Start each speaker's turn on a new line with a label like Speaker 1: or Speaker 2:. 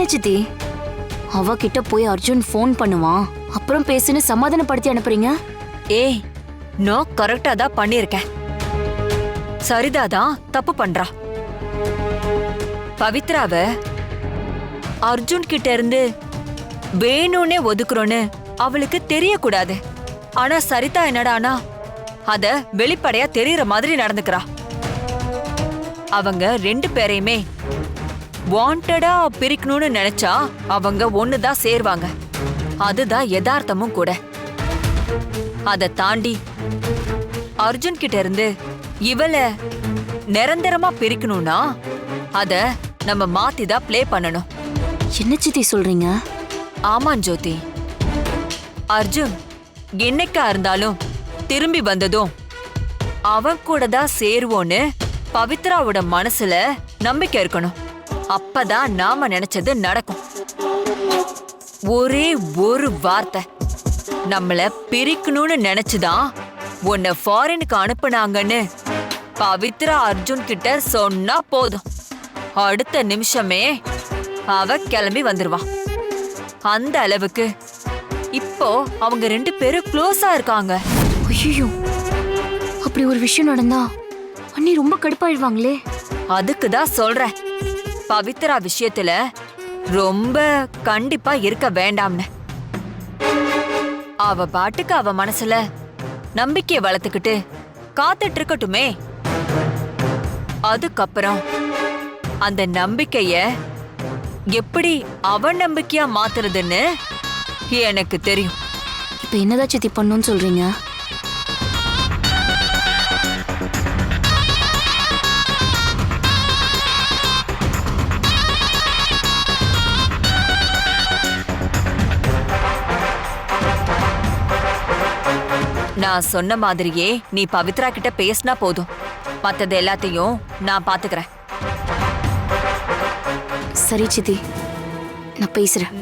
Speaker 1: என்ன சித்தி? அவகிட்ட போய் அர்ஜுன் ஃபோன் பண்ணுவான். அப்புறம் பேசுன்னு சமாதானப்படுத்தி அனுப்புறீங்க?
Speaker 2: ஏய் நான் கரெக்டா தான் பண்ணிருக்கேன் சரிதா தான் தப்பு பண்றா. பவித்ராவ அர்ஜுன் கிட்ட இருந்து வேணும்னே ஒதுக்குறோன்னு அவளுக்கு தெரியக்கூடாது. ஆனா சரிதா என்னடானா அத வெளிப்படையா தெரியற மாதிரி நடந்துக்கிறா. அவங்க ரெண்டு பேரையுமே வாண்டடா பிரிக்கணும்னு நினைச்சா அவங்க ஒண்ணுதான் சேர்வாங்க. அதுதான் யதார்த்தமும் கூட. அத தாண்டி அர்ஜுன் கிட்ட இருந்து இவள நிரந்தரமா பிரிக்கணும்னா அத நம்ம மாத்தி தான் ப்ளே பண்ணணும்.
Speaker 1: என்ன சித்தி சொல்றீங்க?
Speaker 2: ஆமா ஜோதி. அர்ஜுன் என்னைக்கா இருந்தாலும் திரும்பி வந்ததும் அவன் கூட தான் சேருவோன்னு பவித்ராவோட மனசுல நம்பிக்கை இருக்கணும். அப்பதான் நாம நினைச்சது நடக்கும். ஒரே ஒரு வார்த்தை. நம்மள பிரிக்கணும்னு நினைச்சுதான் உன்னை ஃபாரினுக்கு அனுப்புனாங்கன்னு பவித்ரா அர்ஜுன் கிட்ட சொன்னா போதும். அடுத்த நிமிஷமே அவ கிளம்பி வந்துருவா அந்த அளவுக்கு இப்போ அவங்க ரெண்டு பேரும் க்ளோஸா இருக்காங்க.
Speaker 1: ஐயோ அப்படி ஒரு விஷயம் நடந்தா அண்ணி ரொம்ப கடுப்பாயிடுவாங்களே.
Speaker 2: அதுக்கு தான் சொல்றேன். பவித்ரா விஷயத்துல ரொம்ப கண்டிப்பா இருக்க வேண்டாம்னு. அவ பாட்டுக்கு அவ மனசுல நம்பிக்கைய வளர்த்துக்கிட்டு காத்துட்டு இருக்கட்டுமே. அதுக்கப்புறம் அந்த நம்பிக்கைய எப்படி அவ நம்பிக்கையா மாத்துறதுன்னு எனக்கு தெரியும்.
Speaker 1: இப்ப என்னதான் சித்தி பண்ணுன்னு சொல்றீங்க?
Speaker 2: நான் சொன்ன மாதிரியே நீ பவித்ரா கிட்ட பேசினா போதும். மத்தது எல்லாத்தையும் நான் பாத்துக்கிறேன்.
Speaker 1: சரி சித்தி நான் பேசுறேன்.